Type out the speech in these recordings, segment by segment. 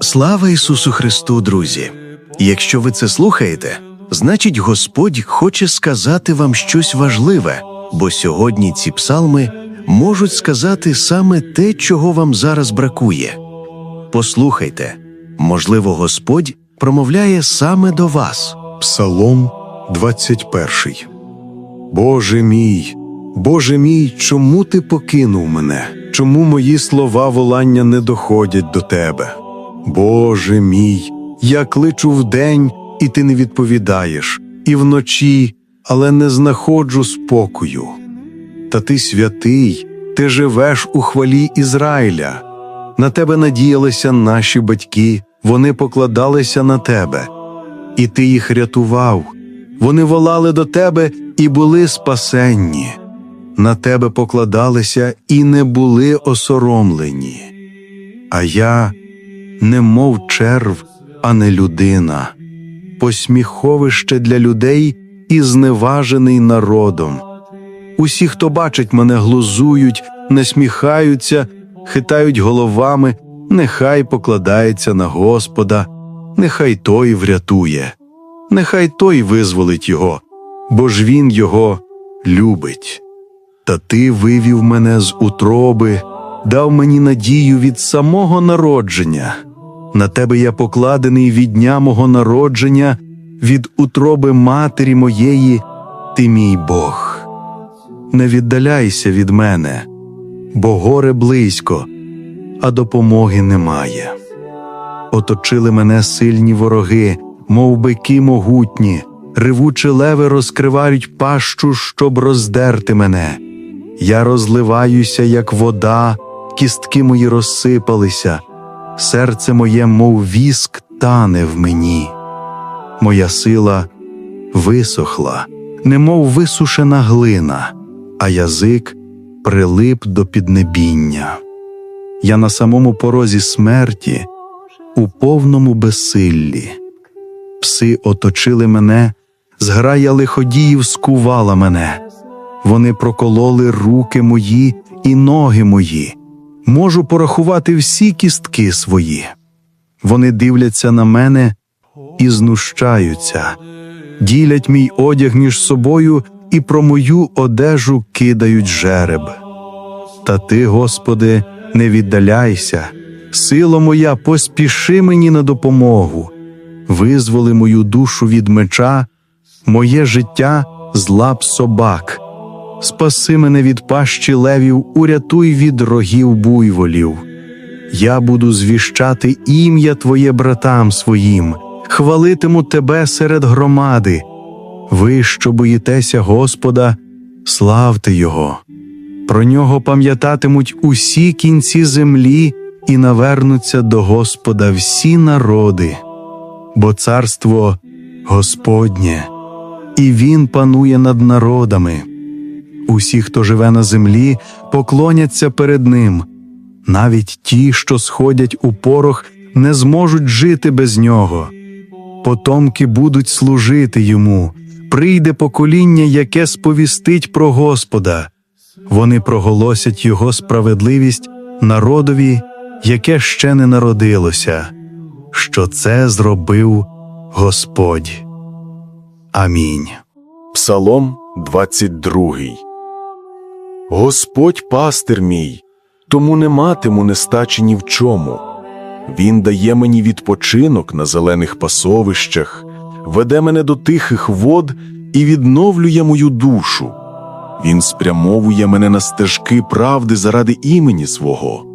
Слава Ісусу Христу, друзі! Якщо ви це слухаєте, значить Господь хоче сказати вам щось важливе, бо сьогодні ці псалми можуть сказати саме те, чого вам зараз бракує. Послухайте, можливо, Господь промовляє саме до вас. Псалом 21 Боже мій, Боже мій, чому ти покинув мене? Чому мої слова волання не доходять до тебе? Боже мій, я кличу вдень, і ти не відповідаєш, і вночі, але не знаходжу спокою. Та ти святий, ти живеш у хвалі Ізраїля. На тебе надіялися наші батьки, вони покладалися на тебе і ти їх рятував. Вони волали до тебе і були спасенні. На тебе покладалися і не були осоромлені. А я, немов черв, а не людина, посміховище для людей і зневажений народом. Усі, хто бачить мене, глузують, насміхаються, хитають головами, нехай покладається на Господа нехай той врятує, нехай той визволить його, бо ж він його любить. Та ти вивів мене з утроби, дав мені надію від самого народження. На тебе я покладений від дня мого народження, від утроби матері моєї, ти мій Бог. Не віддаляйся від мене, бо горе близько, а допомоги немає оточили мене сильні вороги, мов бики могутні, ревучі леви розкривають пащу, щоб роздерти мене. Я розливаюся, як вода, кістки мої розсипалися, серце моє, мов віск, тане в мені. Моя сила висохла, немов висушена глина, а язик прилип до піднебіння. Я на самому порозі смерті у повному безсиллі. Пси оточили мене, зграя лиходіїв скувала мене. Вони прокололи руки мої і ноги мої. Можу порахувати всі кістки свої. Вони дивляться на мене і знущаються, ділять мій одяг між собою і про мою одежу кидають жереб. Та ти, Господи, не віддаляйся. Сила моя, поспіши мені на допомогу, визволи мою душу від меча, моє життя з лап собак, спаси мене від пащі левів, урятуй від рогів буйволів. Я буду звіщати ім'я Твоє братам своїм, хвалитиму Тебе серед громади. Ви, що боїтеся Господа, славте Його. Про нього пам'ятатимуть усі кінці землі і навернуться до Господа всі народи, бо царство Господнє, і Він панує над народами. Усі, хто живе на землі, поклоняться перед Ним, навіть ті, що сходять у порох, не зможуть жити без нього. Потомки будуть служити йому, прийде покоління, яке сповістить про Господа. Вони проголосять Його справедливість народові яке ще не народилося, що це зробив Господь. Амінь. Псалом 22 Господь пастир мій, тому не матиму нестачі ні в чому. Він дає мені відпочинок на зелених пасовищах, веде мене до тихих вод і відновлює мою душу. Він спрямовує мене на стежки правди заради імені свого.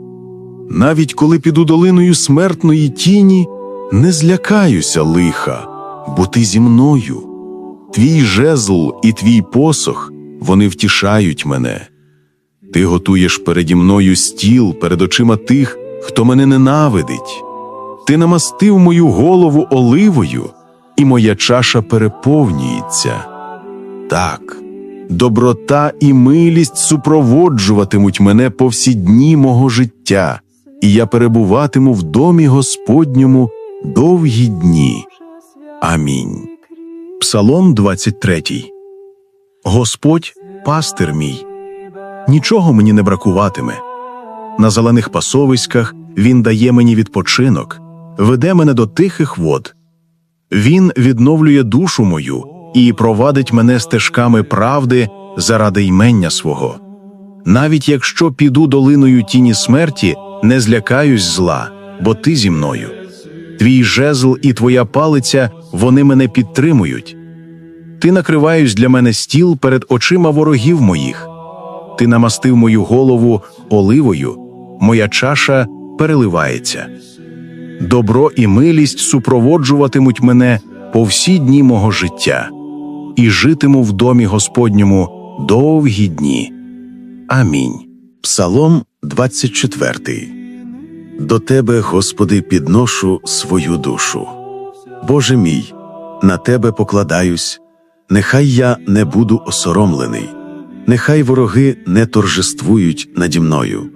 Навіть коли піду долиною смертної тіні, не злякаюся лиха, бо ти зі мною. Твій жезл і твій посох вони втішають мене. Ти готуєш переді мною стіл перед очима тих, хто мене ненавидить. Ти намастив мою голову оливою, і моя чаша переповнюється. Так, доброта і милість супроводжуватимуть мене по всі дні мого життя і я перебуватиму в домі Господньому довгі дні. Амінь. Псалом 23 Господь пастир мій, нічого мені не бракуватиме. На зелених пасовиськах Він дає мені відпочинок, веде мене до тихих вод. Він відновлює душу мою і провадить мене стежками правди заради ймення свого. Навіть якщо піду долиною тіні смерті, не злякаюсь зла, бо ти зі мною. Твій жезл і твоя палиця вони мене підтримують. Ти накриваєш для мене стіл перед очима ворогів моїх. Ти намастив мою голову оливою, моя чаша переливається. Добро і милість супроводжуватимуть мене по всі дні мого життя, і житиму в домі Господньому довгі дні. Амінь. Псалом 24. До Тебе, Господи, підношу свою душу. Боже мій, на Тебе покладаюсь, нехай я не буду осоромлений, нехай вороги не торжествують наді мною.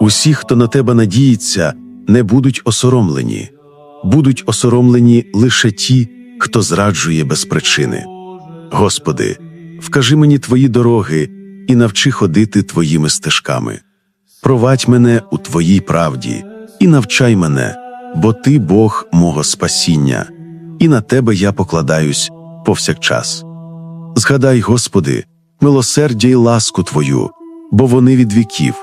Усі, хто на Тебе надіється, не будуть осоромлені, будуть осоромлені лише ті, хто зраджує без причини. Господи, вкажи мені Твої дороги і навчи ходити Твоїми стежками. Провадь мене у Твоїй правді і навчай мене, бо Ти Бог мого спасіння, і на Тебе я покладаюсь повсякчас. Згадай, Господи, милосердя й ласку Твою, бо вони від віків,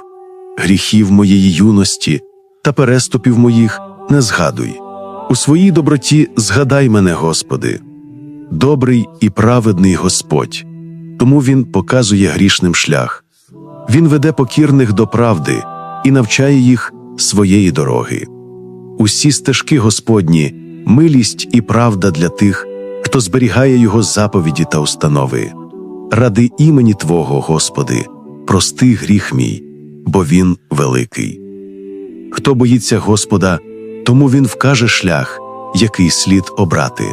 гріхів моєї юності та переступів моїх не згадуй. У своїй доброті згадай мене, Господи. Добрий і праведний Господь, тому Він показує грішним шлях. Він веде покірних до правди і навчає їх своєї дороги. Усі стежки Господні, милість і правда для тих, хто зберігає Його заповіді та установи. Ради імені Твого, Господи, прости гріх мій, бо Він великий. Хто боїться Господа, тому Він вкаже шлях, який слід обрати.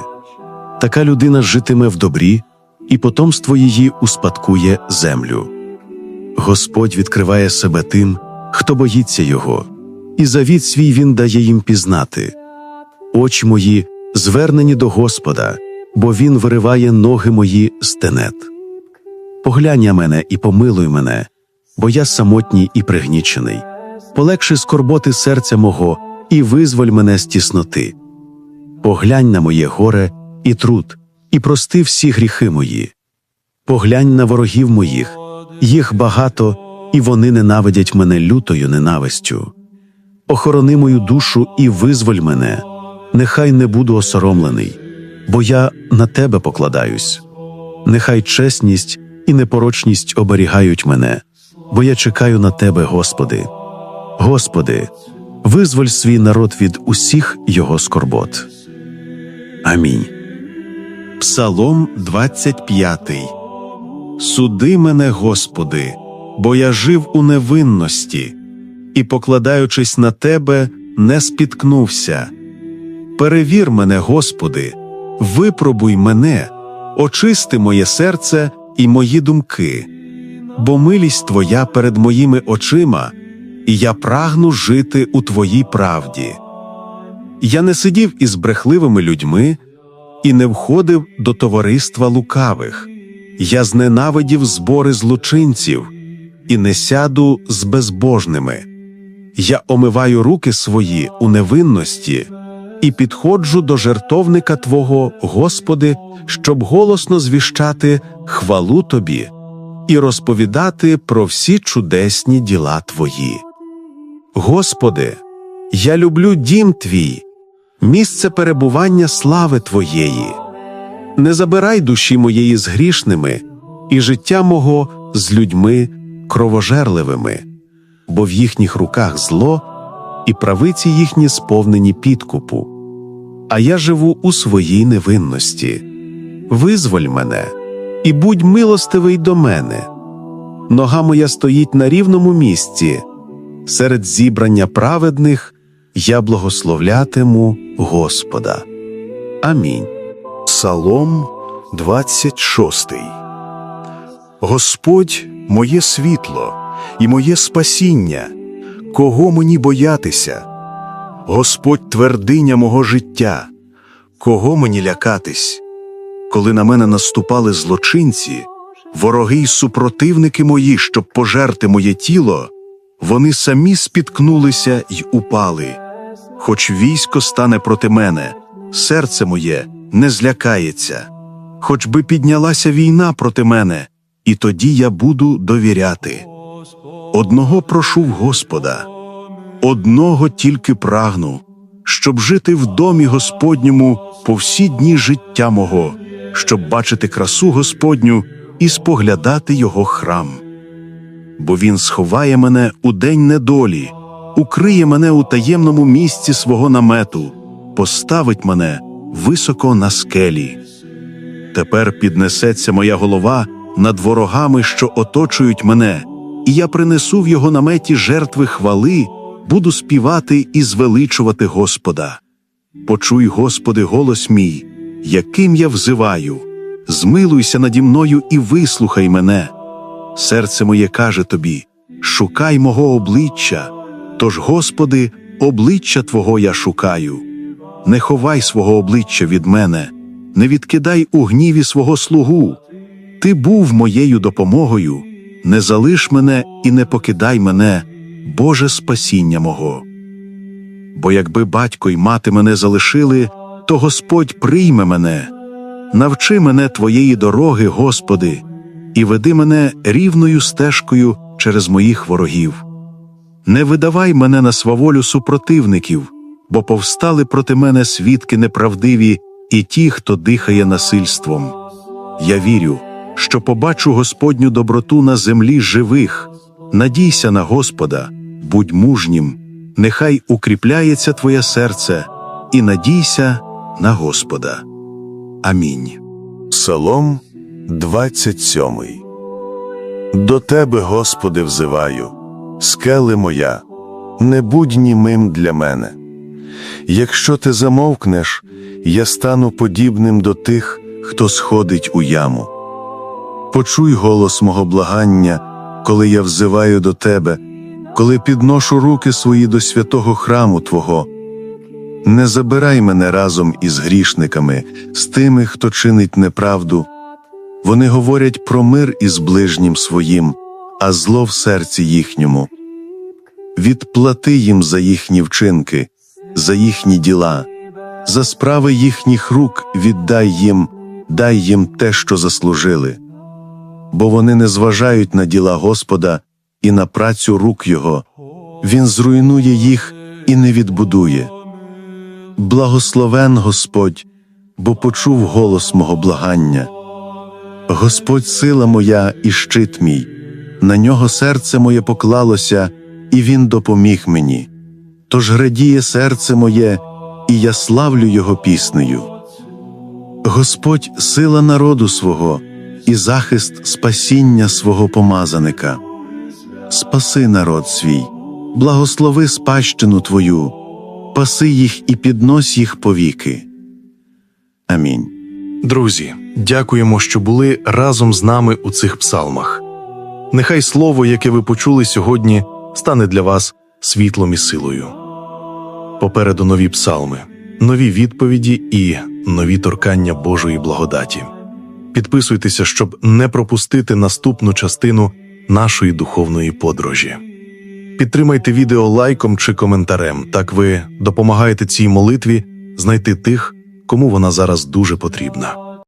Така людина житиме в добрі, і потомство її успадкує землю. Господь відкриває себе тим, хто боїться Його, і завіт свій Він дає їм пізнати. Очі мої звернені до Господа, бо Він вириває ноги мої з тенет. Поглянь на мене і помилуй мене, бо я самотній і пригнічений. Полегши скорботи серця мого і визволь мене з тісноти. Поглянь на моє горе і труд, і прости всі гріхи мої. Поглянь на ворогів моїх, їх багато, і вони ненавидять мене лютою ненавистю. Охорони мою душу і визволь мене, нехай не буду осоромлений, бо я на тебе покладаюсь. Нехай чесність і непорочність оберігають мене, бо я чекаю на тебе, Господи. Господи, визволь свій народ від усіх його скорбот. Амінь. Псалом 25 Суди мене, Господи, бо я жив у невинності, і, покладаючись на Тебе, не спіткнувся. Перевір мене, Господи, випробуй мене, очисти моє серце і мої думки, бо милість Твоя перед моїми очима, і я прагну жити у Твоїй правді. Я не сидів із брехливими людьми і не входив до товариства лукавих. Я зненавидів збори злочинців і не сяду з безбожними. Я омиваю руки свої у невинності і підходжу до жертовника Твого, Господи, щоб голосно звіщати хвалу Тобі і розповідати про всі чудесні діла Твої. Господи, я люблю дім Твій, місце перебування слави Твоєї. Не забирай душі моєї з грішними і життя мого з людьми кровожерливими, бо в їхніх руках зло, і правиці їхні сповнені підкупу. А я живу у своїй невинності. Визволь мене і будь милостивий до мене. Нога моя стоїть на рівному місці. Серед зібрання праведних я благословлятиму Господа. Амінь. Псалом 26 Господь моє світло і моє спасіння, кого мені боятися? Господь твердиня мого життя, кого мені лякатись? Коли на мене наступали злочинці, вороги й супротивники мої, щоб пожерти моє тіло, вони самі спіткнулися й упали. Хоч військо стане проти мене, серце моє не злякається, хоч би піднялася війна проти мене, і тоді я буду довіряти. Одного прошу в Господа, одного тільки прагну, щоб жити в домі Господньому по всі дні життя мого, щоб бачити красу Господню і споглядати його храм. Бо він сховає мене у день недолі, укриє мене у таємному місці свого намету, поставить мене високо на скелі. Тепер піднесеться моя голова над ворогами, що оточують мене, і я принесу в його наметі жертви хвали, буду співати і звеличувати Господа. Почуй, Господи, голос мій, яким я взиваю, змилуйся наді мною і вислухай мене. Серце моє каже тобі: шукай мого обличчя, тож, Господи, обличчя Твого я шукаю. Не ховай свого обличчя від мене, не відкидай у гніві свого слугу. Ти був моєю допомогою, не залиш мене і не покидай мене, Боже спасіння мого. Бо якби батько й мати мене залишили, то Господь прийме мене. Навчи мене Твоєї дороги, Господи, і веди мене рівною стежкою через моїх ворогів. Не видавай мене на сваволю супротивників, бо повстали проти мене свідки неправдиві і ті, хто дихає насильством. Я вірю, що побачу Господню доброту на землі живих. Надійся на Господа, будь мужнім, нехай укріпляється твоє серце, і надійся на Господа. Амінь. Псалом 27 До Тебе, Господи, взиваю, скеле моя, не будь німим для мене. Якщо ти замовкнеш, я стану подібним до тих, хто сходить у яму. Почуй голос мого благання, коли я взиваю до Тебе, коли підношу руки свої до святого храму Твого. Не забирай мене разом із грішниками, з тими, хто чинить неправду. Вони говорять про мир із ближнім своїм, а зло в серці їхньому. Відплати їм за їхні вчинки, за їхні діла, за справи їхніх рук віддай їм, дай їм те, що заслужили. Бо вони не зважають на діла Господа і на працю рук Його, Він зруйнує їх і не відбудує. Благословен Господь, бо почув голос мого благання. Господь сила моя і щит мій, на нього серце моє поклалося, і Він допоміг мені. Тож радіє серце моє, і я славлю Його піснею. Господь сила народу свого і захист спасіння свого помазаника. Спаси народ свій, благослови спадщину Твою, паси їх і піднось їх повіки. Амінь. Друзі, дякуємо, що були разом з нами у цих псалмах. Нехай слово, яке ви почули сьогодні, стане для вас світлом і силою. Попереду нові псалми, нові відповіді і нові торкання Божої благодаті. Підписуйтеся, щоб не пропустити наступну частину нашої духовної подорожі. Підтримайте відео лайком чи коментарем, так ви допомагаєте цій молитві знайти тих, кому вона зараз дуже потрібна.